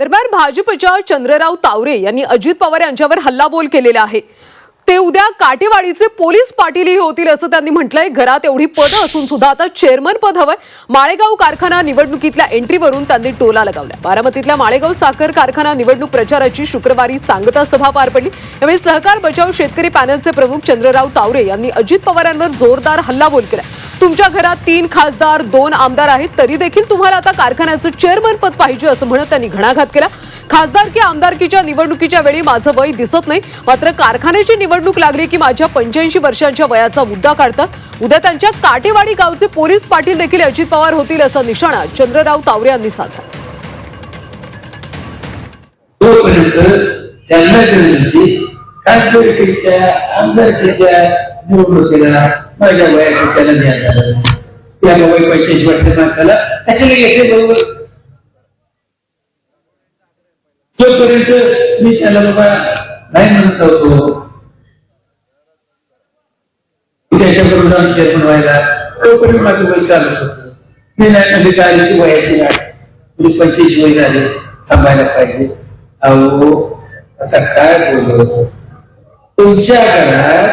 दरम्यान भाजपच्या चंद्रराव तावरे यांनी अजित पवार यांच्यावर हल्लाबोल केलेला आहे. ते उद्या काटेवाडीचे पोलीस पाटीलही होतील असं त्यांनी म्हटलंय. घरात एवढी पदं असून सुद्धा आता चेअरमन पद हवंय. माळेगाव कारखाना निवडणुकीतल्या एंट्रीवरून त्यांनी टोला लगावला बारामतीतल्या माळेगाव साखर कारखाना निवडणूक प्रचाराची शुक्रवारी सांगता सभा पार पडली. यावेळी सहकार बचाव शेतकरी पॅनलचे प्रमुख चंद्रराव तावरे यांनी अजित पवारांवर जोरदार हल्लाबोल केला. तुमच्या घरात तीन खासदार दोन आमदार आहेत तरी देखील तुम्हाला आता कारखान्याचं चेअरमन पद पाहिजे असं म्हणत त्यांनी घणाघात केला. खासदार की आमदारकीच्या निवडणुकीच्या वेळी माझं वय दिसत नाही. मात्र कारखान्याची निवडणूक लागली की माझ्या पंच्याऐंशी वर्षांच्या वयाचा मुद्दा काढतात. उद्या त्यांच्या काटेवाडी गावचे पोलीस पाटील देखील अजित पवार होतील असा निशाणा चंद्रराव तावरे यांनी साधला. निवडणुकीला माझ्या वयाच्या त्याला द्यायला त्या पंच्याऐंशी वर्ष माणसाला कशाला बरोबर तोपर्यंत मी त्याला बाबा नाही म्हणत होतो त्याच्याबरोबर आम्ही चेअरमन व्हायला तोपर्यंत माझं वय चालत होतं. मी नाही म्हणजे गाडीची वयाची गाडी म्हणजे पंचवीस वय झाले थांबायला पाहिजे. अहो आता काय बोललो? तुमच्या घरात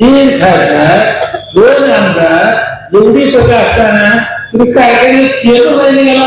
तीन खासदार दोन आमदार एवढी पदं असताना तुम्ही काय काय चेअरमन व्हायला गेला